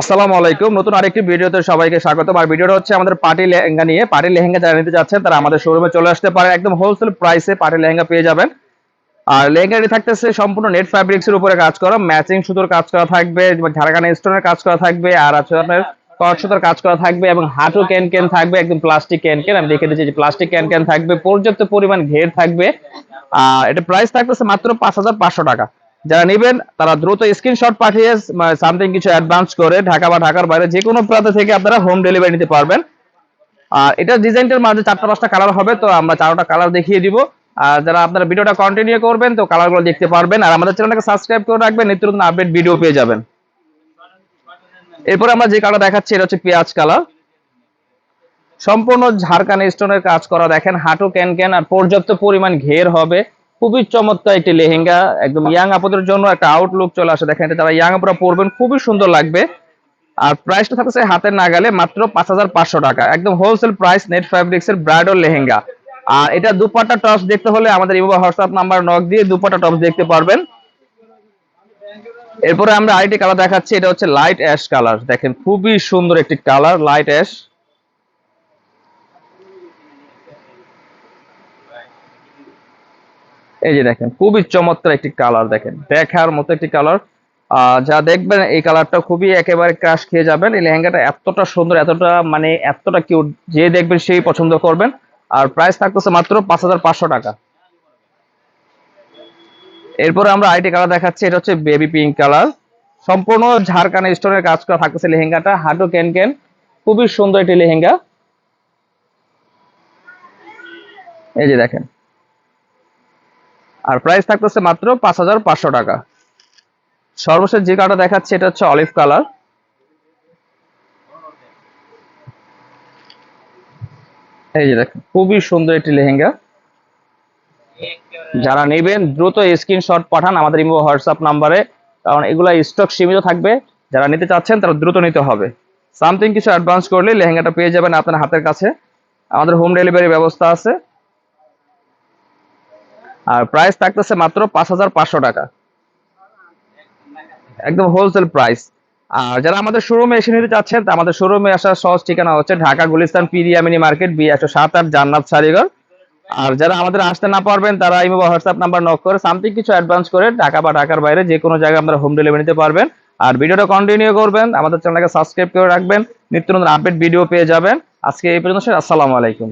আসসালামু আলাইকুম। নতুন আরেকটি ভিডিওতে সবাইকে স্বাগতম। আর ভিডিওটা হচ্ছে আমাদের পার্টি লেহেঙ্গা নিয়ে। পার্টি লেহেঙ্গা যারা নিতে যাচ্ছেন, তারা আমাদের শোরুমে চলে আসতে পারে একদম হোলসেল প্রাইসে পার্টি লেহেঙ্গা পেয়ে যাবেন। আর লেহেঙ্গাটি থাকতেছে সম্পূর্ণ নেট ফ্যাব্রিক্স এর উপরে কাজ করা। ম্যাচিং সুতোর কাজ করা থাকবে ঝাড়খানা স্টোনের কাজ করা থাকবে, আর আছে আপনার কট সুতোর কাজ করা থাকবে এবং হাঁটু ক্যান ক্যান থাকবে, একদম প্লাস্টিক ক্যান ক্যান আমি দেখে দিচ্ছি যে প্লাস্টিক ক্যান ক্যান থাকবে। পর্যাপ্ত পরিমাণ ঘের থাকবে। আর এটা প্রাইস থাকতেছে মাত্র পাঁচ হাজার পাঁচশো টাকা। যারা নেবেন, তারা দ্রুত স্ক্রিনশট পাঠিয়ে সামথিং কিছু অ্যাডভান্স করে ঢাকা বা ঢাকার বাইরে যে কোনো প্রান্ত থেকে আপনারা হোম ডেলিভারি নিতে পারবেন। আর এটা ডিজাইনটার মাঝে চারটা পাঁচটা কালার হবে, তো আমরা চারোটা কালার দেখিয়ে দিব। আর যারা আপনারা ভিডিওটা কন্টিনিউ করবেন, তো কালারগুলো দেখতে পারবেন। আর আমাদের চ্যানেলটাকে সাবস্ক্রাইব করে রাখবেন, নিত্য নতুন আপডেট ভিডিও পেয়ে যাবেন। এরপরে আমরা যে কালার দেখাচ্ছি, এটা হচ্ছে পেঁয়াজ কালার সম্পূর্ণ ঝাড়খান স্টোনের কাজ করা, দেখেন হাঁটু ক্যান ক্যান আর পর্যাপ্ত পরিমাণ ঘের হবে। খুবই চমৎকার একটি লেহেঙ্গা, একদম ইয়াং আপুদের জন্য একটা আউটলুক চলে আসে। দেখেন যারা ইয়াং আপুরা পরবেন, খুবই সুন্দর লাগবে। আর প্রাইসটা থাকছে হাতের নাগালে মাত্র পাঁচ হাজার পাঁচশো টাকা। একদম হোলসেল প্রাইস নেট ফ্যাব্রিক্স এর ব্রাইডাল লেহেঙ্গা। আর এটা দুপাটা টপস দেখতে হলে আমাদের ইমো হোয়াটসঅ্যাপ নাম্বার নক দিয়ে দুপাটা টপস দেখতে পারবেন। এরপরে আমরা আরেকটি কালার দেখাচ্ছি, এটা হচ্ছে লাইট অ্যাশ কালার দেখেন খুবই সুন্দর একটি কালার লাইট অ্যাশ এই যে দেখেন, খুবই চমৎকার একটি কালার দেখেন, দেখার মতো একটি কালার যা দেখবেন এই কালারটা খুবই একেবারে ক্রাশ খেয়ে যাবেন। এই লেহেঙ্গাটা এতটা সুন্দর, এতটা মানে এতটা কিউট যে দেখবেন সেই পছন্দ করবেন। আর প্রাইস থাকতেছে মাত্র পাঁচ হাজার পাঁচশো টাকা। এরপরে আমরা আইটি কালার দেখাচ্ছি, এটা হচ্ছে বেবি পিঙ্ক কালার সম্পূর্ণ ঝাড়খানা স্টোনের কাজ করা থাকতেছে লেহেঙ্গাটা, হাঁটু ক্যান ক্যান খুবই সুন্দর একটি লেহেঙ্গা। এই যে দেখেন আর প্রাইস থাকতেছে মাত্র পাঁচ হাজার পাঁচশো টাকা। সর্বশেষ যে কালারটা দেখাচ্ছে, এটা হচ্ছে অলিভ কালার এই যে দেখেন, খুবই সুন্দর একটি লেহেঙ্গা। যারা নেবেন, দ্রুত স্ক্রিনশট পাঠান আমাদের ইমো, হোয়াটসঅ্যাপ নাম্বারে। কারণ এগুলা স্টক সীমিত থাকবে। যারা নিতে চাচ্ছেন, তারা দ্রুত নিতে হবে। সামথিং কিছু অ্যাডভান্স করলে লেহেঙ্গাটা পেয়ে যাবেন আপনার হাতের কাছে। আমাদের হোম ডেলিভারি ব্যবস্থা আছে। আর প্রাইস থাকতেছে মাত্র পাঁচ হাজার পাঁচশো টাকা। একদম হোলসেল প্রাইস আর যারা আমাদের শোরুমে এসে নিতে চাচ্ছেন, তা আমাদের শোরুমে আসার সহজ ঠিকানা হচ্ছে Dhaka Gulistan Piriya mini market, B একশো সাত আট, জান্নাত সারিগর আর যারা আমাদের আসতে না পারবেন, তারা ইমো হোয়াটসঅ্যাপ নাম্বার নক করে সামথিং কিছু অ্যাডভান্স করে ঢাকা বা ঢাকার বাইরে যে কোনো জায়গায় আপনারা হোম ডেলিভারি নিতে পারবেন। আর ভিডিওটা কন্টিনিউ করবেন, আমাদের চ্যানেলটাকে সাবস্ক্রাইব করে রাখবেন। নিত্য নতুন আপডেট ভিডিও পেয়ে যাবেন। আজকে এই পর্যন্ত, আসসালামু আলাইকুম।